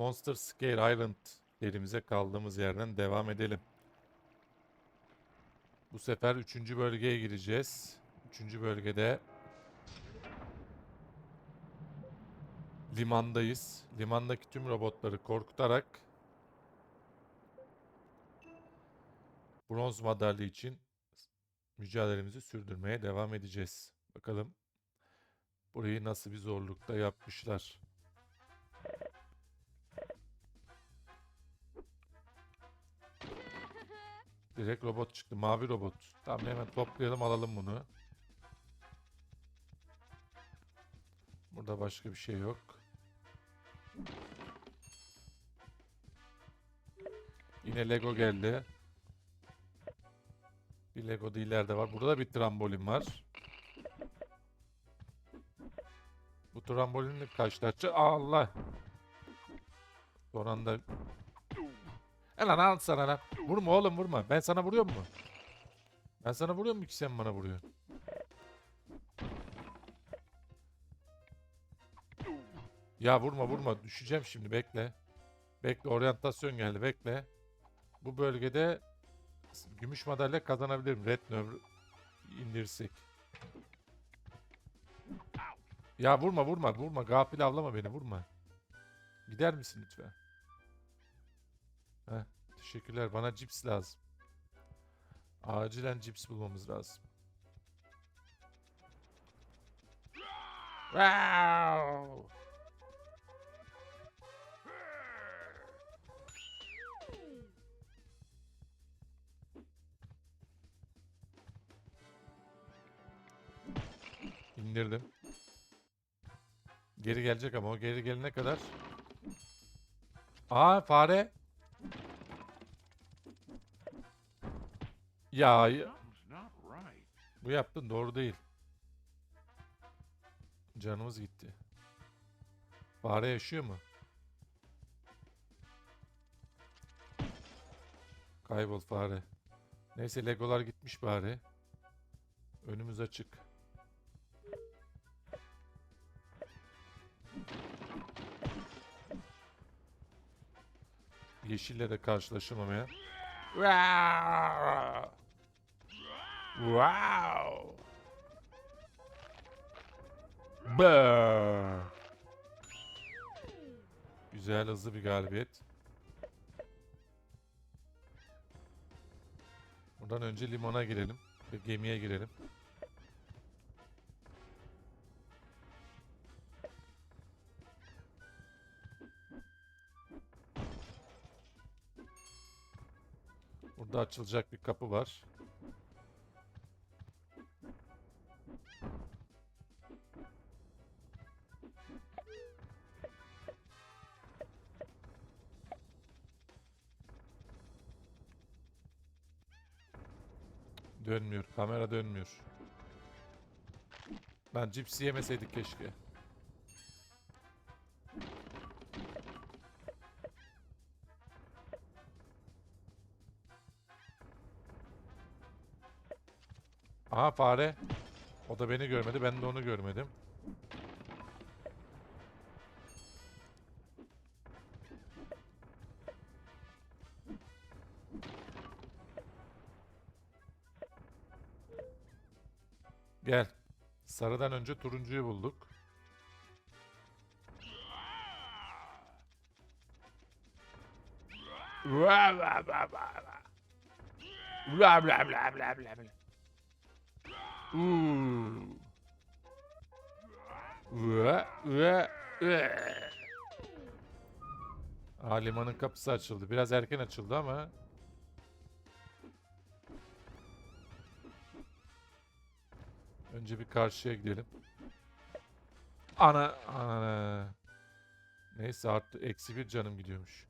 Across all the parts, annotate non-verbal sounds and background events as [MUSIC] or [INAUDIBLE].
Monster Scale Island yerimize kaldığımız yerden devam edelim. Bu sefer 3. bölgeye gireceğiz. 3. bölgede limandayız. Limandaki tüm robotları korkutarak bronz madalya için mücadelemizi sürdürmeye devam edeceğiz. Bakalım burayı nasıl bir zorlukta yapmışlar. Direkt robot çıktı. Mavi robot. Tamam hemen toplayalım alalım bunu. Burada başka bir şey yok. Yine Lego geldi. Bir Lego da ileride var. Burada da bir trambolin var. Bu trambolinle karşılaşacağız. Allah! Son anda... E lan al sana lan. Vurma oğlum vurma. Ben sana vuruyor mu? Ben sana vuruyor mu ki sen bana vuruyorsun? Ya vurma vurma. Düşeceğim şimdi bekle. Bekle oryantasyon geldi bekle. Bu bölgede gümüş madalya kazanabilirim. Red Nerve indirsek. Ya vurma vurma vurma. Gafil avlama beni vurma. Gider misin lütfen? Heh, teşekkürler. Bana cips lazım. Acilen cips bulmamız lazım. Wow! İndirdim. Geri gelecek ama o geri gelene kadar. Aa fare. Ya bu yaptın doğru değil. Canımız gitti. Fare yaşıyor mu? Kaybol fare. Neyse legolar gitmiş bari. Önümüz açık. Yeşille de karşılaşamamaya. Wow! Wow! Brr. Güzel hızlı bir galibiyet. Buradan önce limana girelim ve gemiye girelim. Burada açılacak bir kapı var. Dönmüyor. Kamera dönmüyor. Lan cipsi yemeseydik keşke. Aha fare. O da beni görmedi. Ben de onu görmedim. Gel. Sarıdan önce turuncuyu bulduk. Bla bla bla bla bla. Bla bla bla bla Aa limanın kapısı açıldı. Biraz erken açıldı ama. Önce bir karşıya gidelim. Ana ana. Neyse artı eksi bir canım gidiyormuş.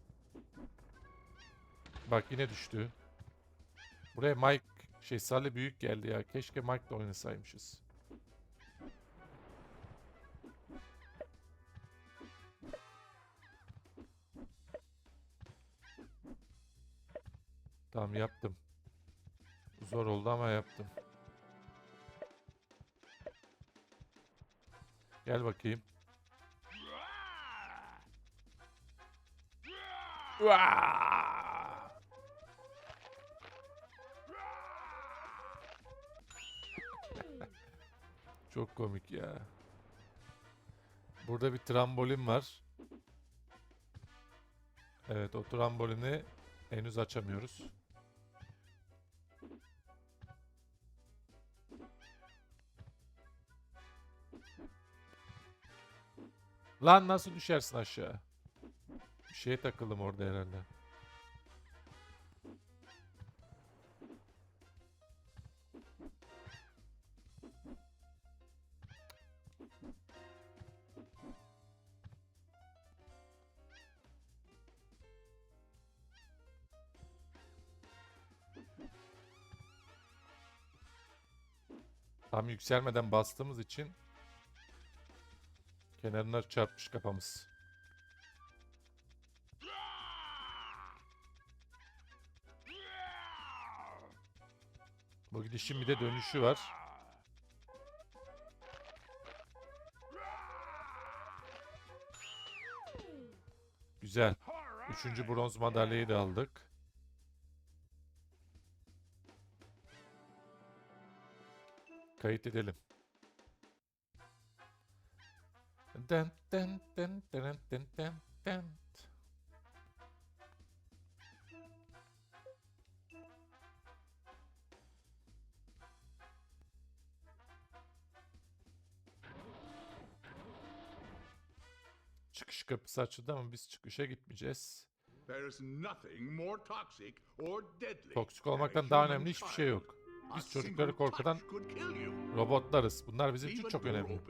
Bak yine düştü. Buraya Mike şey büyük geldi ya. Keşke Mike'la oynasaymışız. Tamam yaptım. Zor oldu ama yaptım. Gel bakayım. Uaa! Çok komik ya. Burada bir trambolin var. Evet o trambolini henüz açamıyoruz. Lan nasıl düşersin aşağı? Bir şeye takıldım orada herhalde. Tam yükselmeden bastığımız için kenarına çarpmış kafamız. Bu gidişin bir de dönüşü var. Güzel. Üçüncü bronz madalyayı da aldık. Kayıt edelim. Den den den den den den den. Çıkış kapısı açıldı ama biz çıkışa gitmeyeceğiz. There is nothing more toxic or deadly Toksik olmaktan daha önemli hiçbir şey yok. Biz çocukları you. robotlarız. Bunlar bizim için çok önemli.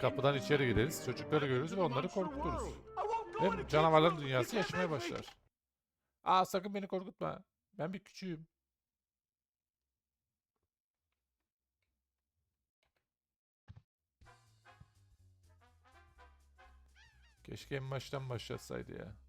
Kapıdan içeri gireriz, çocukları görürüz ve onları korkuturuz. kids' canavarların dünyası yaşamaya başlar. Aa sakın beni korkutma. Ben bir küçüğüm. Keşke en baştan başlatsaydı ya.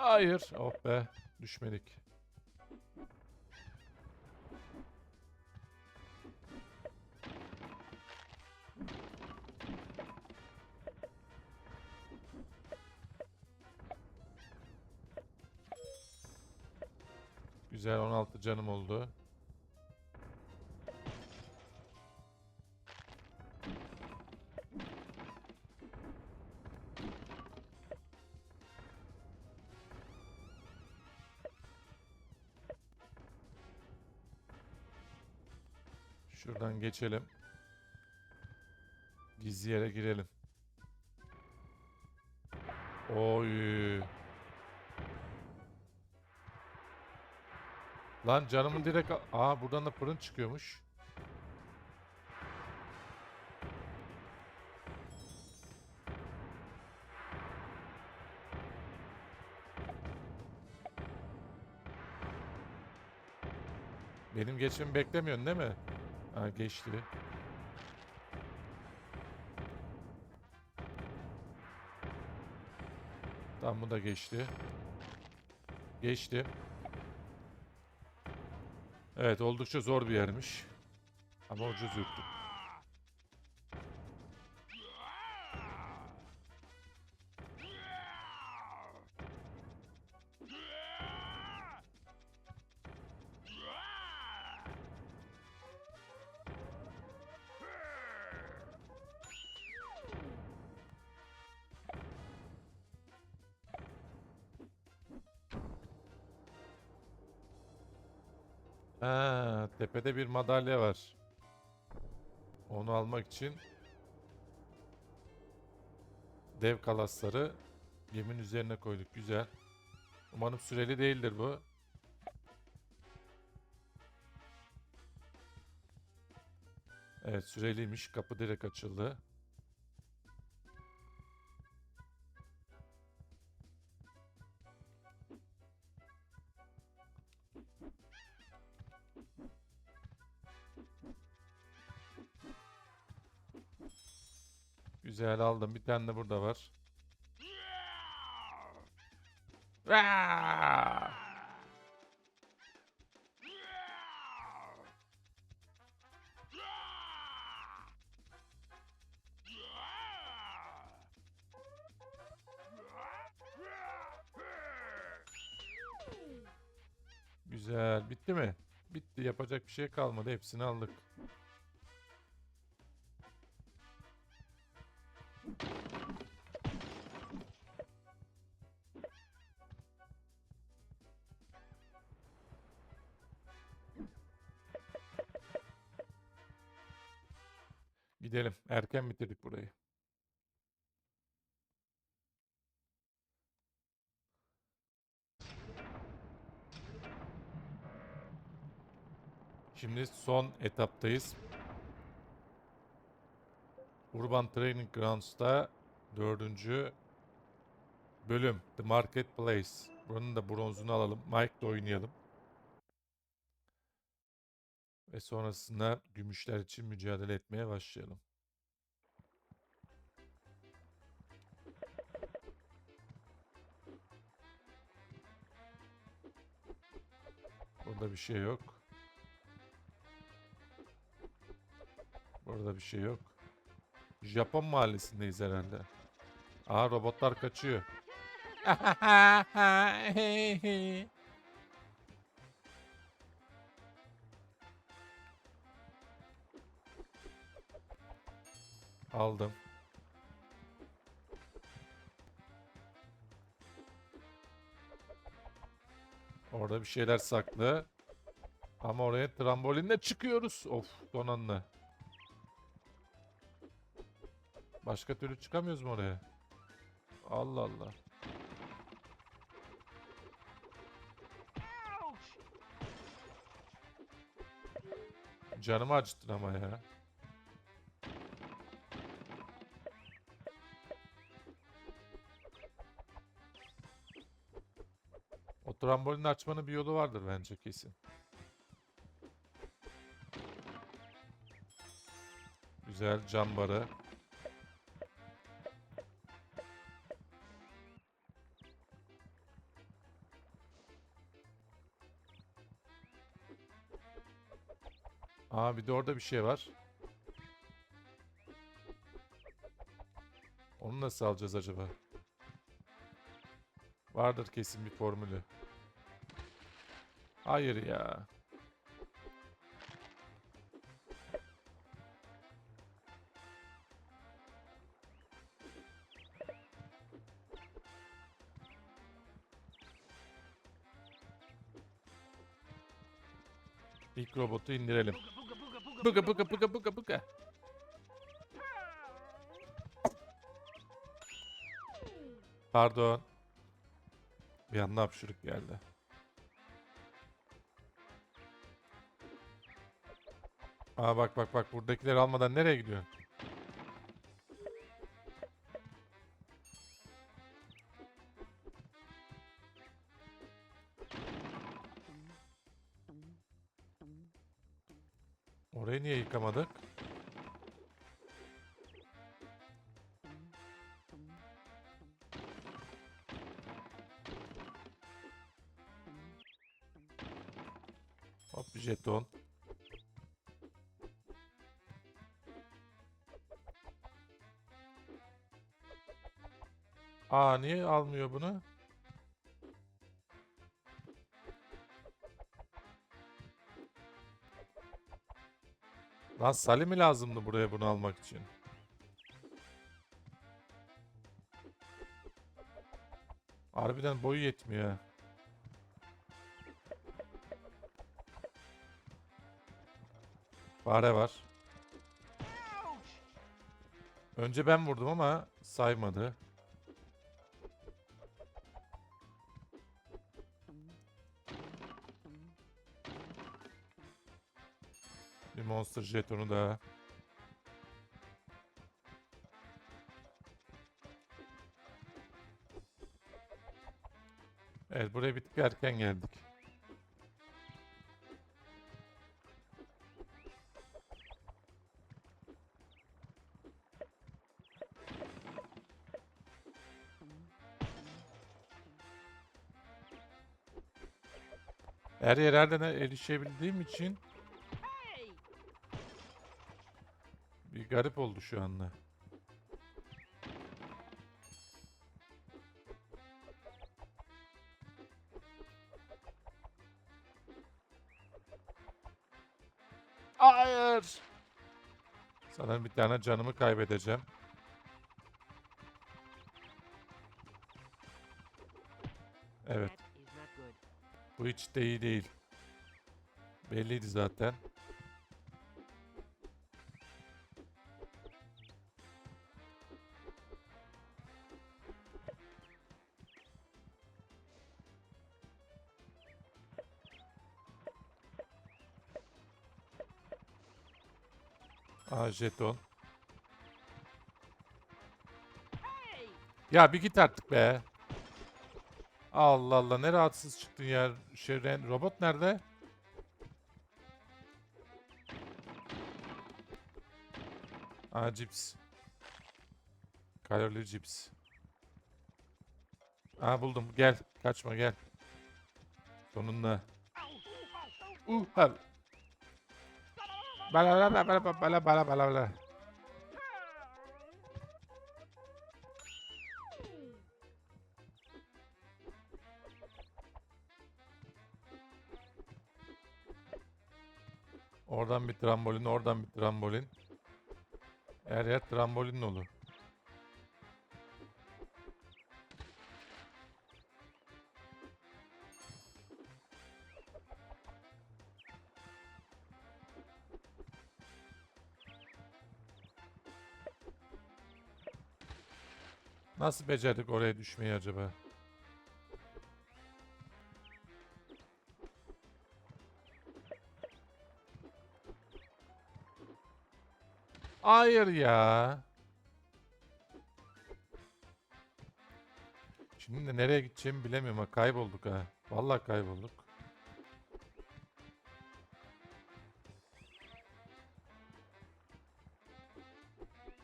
Hayır. Oh be. Düşmedik. Güzel 16 canım oldu. Geçelim. Gizli yere girelim. Oy. Lan canımın direkt... Aa buradan da fırın çıkıyormuş. Benim geçmemi beklemiyorsun değil mi? Ha geçti. Tamam bu da geçti. Geçti. Evet oldukça zor bir yermiş. Ama ucuz yuttuk. Ha, tepede bir madalya var. Onu almak için dev kalasları geminin üzerine koyduk. Güzel. Umarım süreli değildir bu. Evet süreliymiş. Kapı direkt açıldı. Güzel aldım. Bir tane de burada var. Güzel. Bitti mi? Bitti. Yapacak bir şey kalmadı. Hepsini aldık. Son etaptayız. Urban Training Grounds'ta dördüncü bölüm. The Marketplace. Buranın da bronzunu alalım. Mike'la oynayalım. Ve sonrasında gümüşler için mücadele etmeye başlayalım. Burada bir şey yok. Burada bir şey yok. Japon mahallesindeyiz herhalde. Aha robotlar kaçıyor. [LAUGHS] Aldım. Orada bir şeyler saklı. Ama oraya trambolinle çıkıyoruz. Of donanlı. Başka türlü çıkamıyoruz mu oraya? Allah Allah. Canımı acıttın ama ya. O trambolini açmanın bir yolu vardır bence kesin. Güzel cam barı. Bir de orada bir şey var. Onu nasıl alacağız acaba? Vardır kesin bir formülü. Hayır ya. İlk robotu indirelim. Buga buga buga buga buga. Pardon. Bir anda hapşırık geldi. Aa bak bak bak buradakileri almadan nereye gidiyorsun? Aa niye almıyor bunu? Lan Salih lazımdı buraya bunu almak için? Harbiden boyu yetmiyor. Fare var. Önce ben vurdum ama saymadı. Master jetonu da. Evet buraya bir tık erken geldik. Her yere erişebildiğim için garip oldu şu anda. Hayır. Sanırım bir tane canımı kaybedeceğim. Evet. Bu hiç de iyi değil. Belliydi zaten. Aa jeton. Ya bir git artık be. Allah Allah ne rahatsız çıktın ya. Şey, robot nerede? Aa cips. Kalorili cips. Aa buldum. Gel. Kaçma gel. Sonunda. Uh, ha. Bala bala bala bala bala bala bala. Oradan bir trambolin, oradan bir trambolin. Her yer trambolin olur. Nasıl becerdik oraya düşmeyi acaba? Hayır ya. Şimdi de nereye gideceğimi bilemiyorum ha. Kaybolduk ha. Vallahi kaybolduk.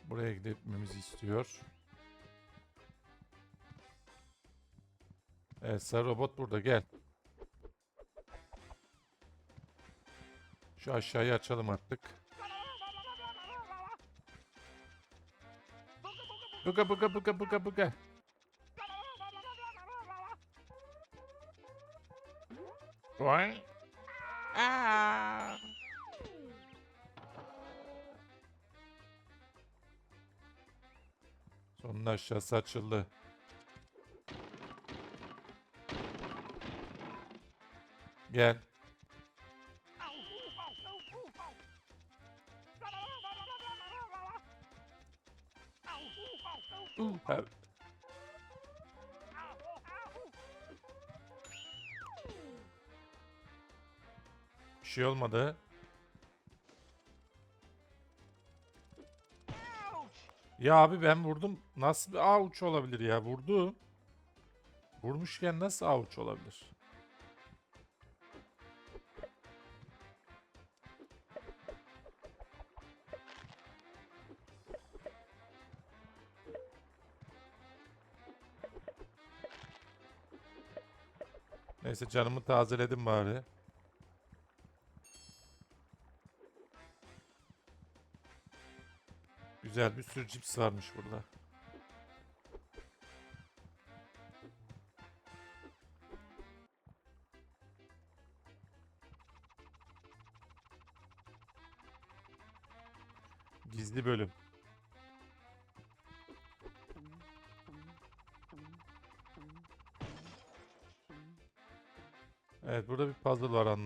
Buraya gitmemizi istiyor. Evet sarı robot burada gel. Şu aşağıyı açalım artık. Buga buga buga buga buga. Vay. Aa. Sonunda aşağısı açıldı. Gel. Bir şey olmadı. Ya abi ben vurdum. Nasıl bir avuç olabilir ya? Vurdu. Vurmuşken nasıl avuç olabilir? Neyse canımı tazeledim bari. Güzel bir sürü cips varmış burada.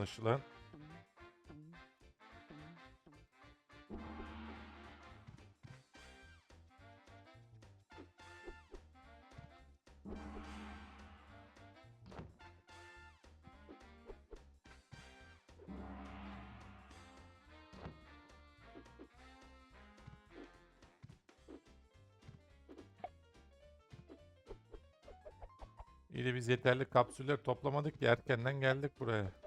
Anlaşılan. İyi biz yeterli kapsüller toplamadık ki erkenden geldik buraya.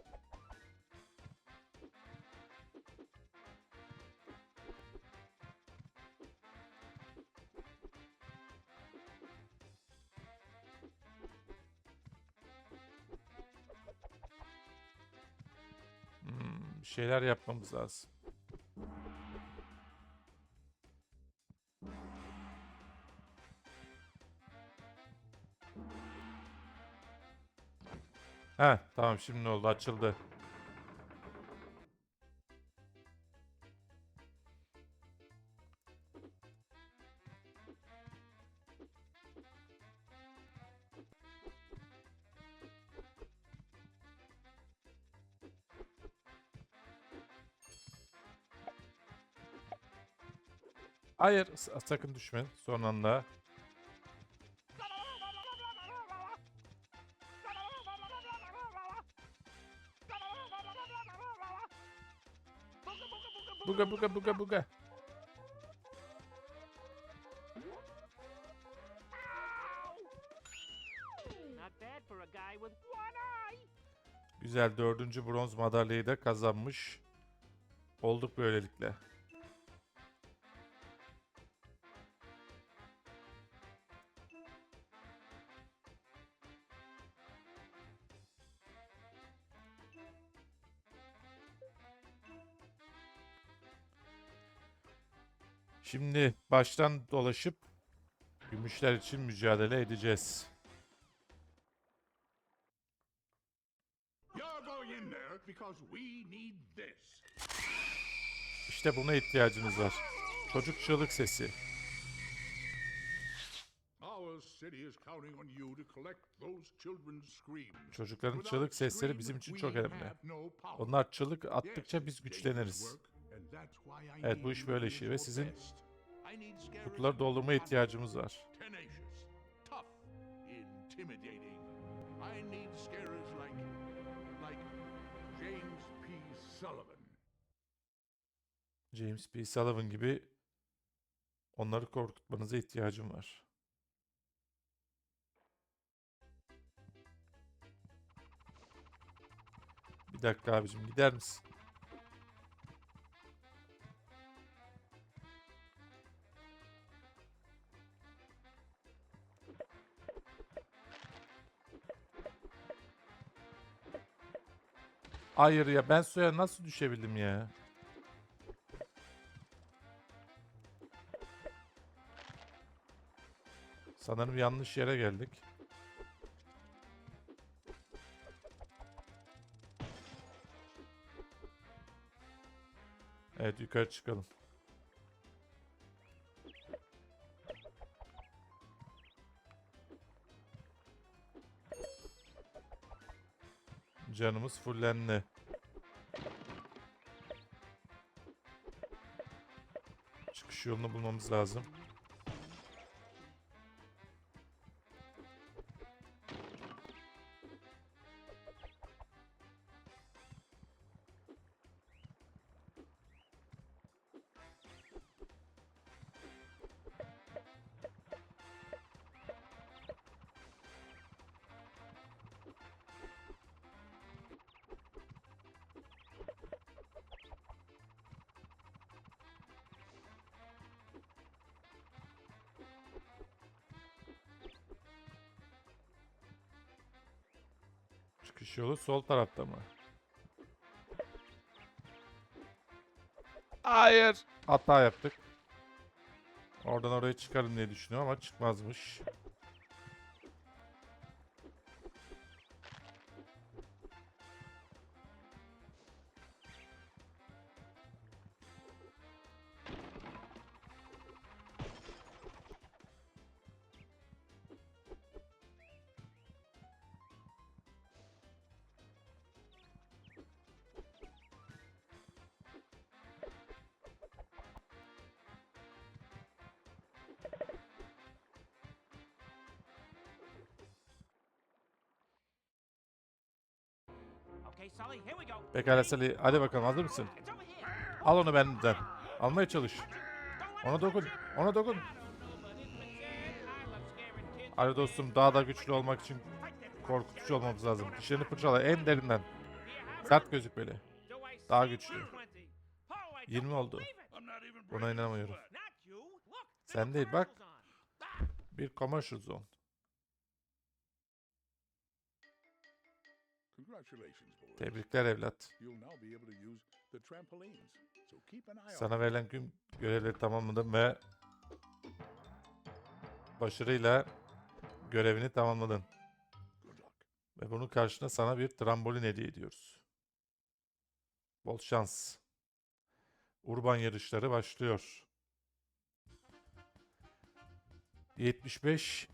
Şeyler yapmamız lazım. He tamam şimdi oldu açıldı. Hayır sa- sakın düşme son anda. Buga buga buga buga. Güzel dördüncü bronz madalyayı da kazanmış. Olduk böylelikle. Şimdi baştan dolaşıp gümüşler için mücadele edeceğiz. İşte buna ihtiyacınız var. Çocuk çığlık sesi. Çocukların çığlık sesleri bizim için çok önemli. Onlar çığlık attıkça biz güçleniriz. Evet, bu iş böyle işi ve sizin Kutuları are ihtiyacımız var. James P. Sullivan gibi onları korkutmanıza ihtiyacım var. Bir dakika abicim gider misin? Hayır ya ben suya nasıl düşebildim ya? Sanırım yanlış yere geldik. Evet yukarı çıkalım. Canımız fullendi. Yolunu bulmamız lazım. Çıkış yolu sol tarafta mı? Hayır. Hata yaptık. Oradan oraya çıkarım diye düşünüyorum ama çıkmazmış. Pekala Salih. Hadi bakalım hazır mısın? Al onu benden. Almaya çalış. Ona dokun. Ona dokun. Hadi dostum daha da güçlü olmak için korkutucu olmamız lazım. Dişlerini fırçala en derinden. Sert gözükmeli. Daha güçlü. 20? Oh, I 20 don't oldu. Buna inanamıyorum. Sen değil, bak. Bir commercial zone. An eye Sana verilen gün görevleri tamamladım ve başarıyla görevini tamamladın. Ve bunun karşılığında sana bir trambolin hediye ediyoruz. Bol şans. Urban yarışları başlıyor. 75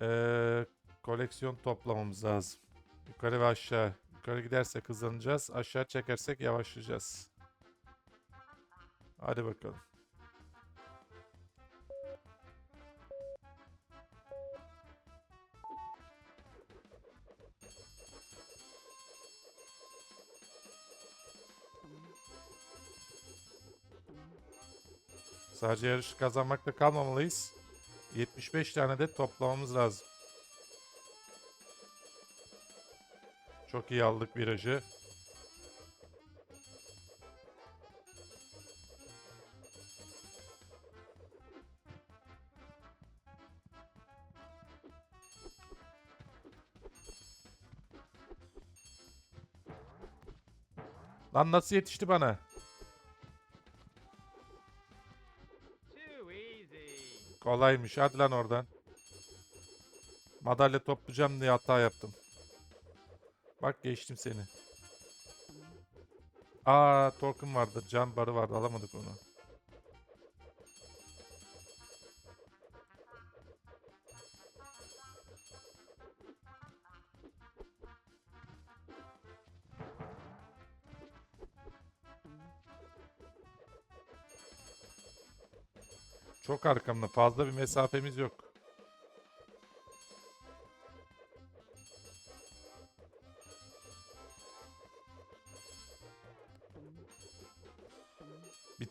eee, koleksiyon toplamamız lazım. Yukarı ve aşağı. Yukarı gidersek hızlanacağız. Aşağı çekersek yavaşlayacağız. Hadi bakalım. Sadece yarışı kazanmakla kalmamalıyız. 75 tane de toplamamız lazım. Çok iyi aldık virajı. Lan nasıl yetişti bana? Kolaymış. Hadi lan oradan. Madalya toplayacağım diye hata yaptım. Bak geçtim seni. Aa token vardı. Can barı vardı. Alamadık onu. Çok arkamda. Fazla bir mesafemiz yok.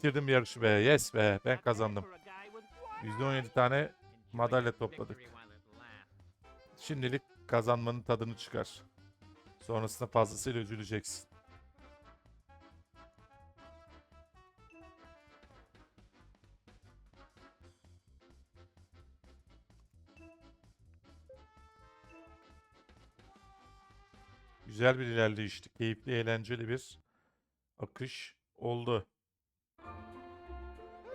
Bitirdim yarışı be. Yes be. Ben kazandım. for a guy with one %17 tane madalya topladık. Şimdilik kazanmanın tadını çıkar. Sonrasında fazlasıyla üzüleceksin. Güzel bir ilerleyişti. Keyifli, eğlenceli bir akış oldu.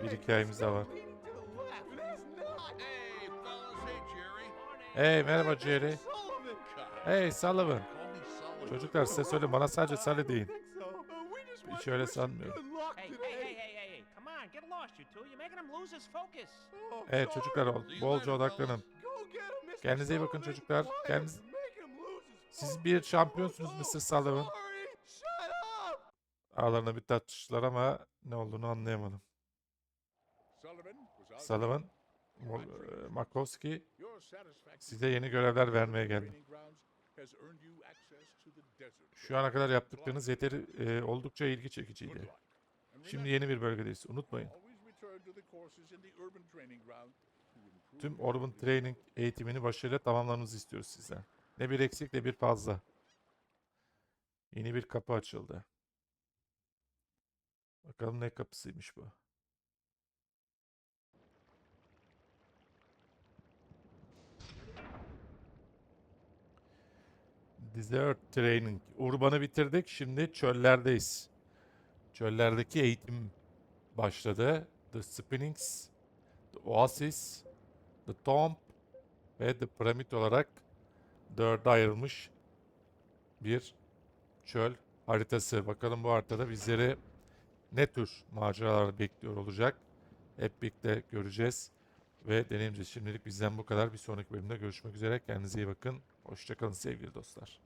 Bir hikayemiz daha var. Hey, merhaba Jerry. Hey Sullivan. Çocuklar size söyle bana sadece Sully deyin. Hiç öyle sanmıyorum. Evet çocuklar ol, bolca odaklanın. Kendinize iyi bakın çocuklar. Kendiniz... Siz bir şampiyonsunuz Mr. Sullivan. Aralarında bir tartıştılar ama ne olduğunu anlayamadım. Sullivan e, satisfaction size yeni görevler vermeye desert. Şu ana kadar yaptıklarınız yeteri e, oldukça ilgi çekiciydi. Şimdi yeni bir bölgedeyiz. Unutmayın. Tüm ability. Training eğitimini başarıyla tamamlamanızı istiyoruz sizden. Ne bir eksik ne bir fazla. Yeni bir kapı açıldı. Bakalım ne kapısıymış bu. Desert Training. Urban'ı bitirdik. Şimdi çöllerdeyiz. Çöllerdeki eğitim başladı. The Spinnings, The Oasis, The Tomb ve The Pyramid olarak dörde ayrılmış bir çöl haritası. Bakalım bu haritada bizleri ne tür maceralar bekliyor olacak. Hep birlikte göreceğiz ve deneyimci şimdilik bizden bu kadar. Bir sonraki bölümde görüşmek üzere. Kendinize iyi bakın. Hoşçakalın sevgili dostlar.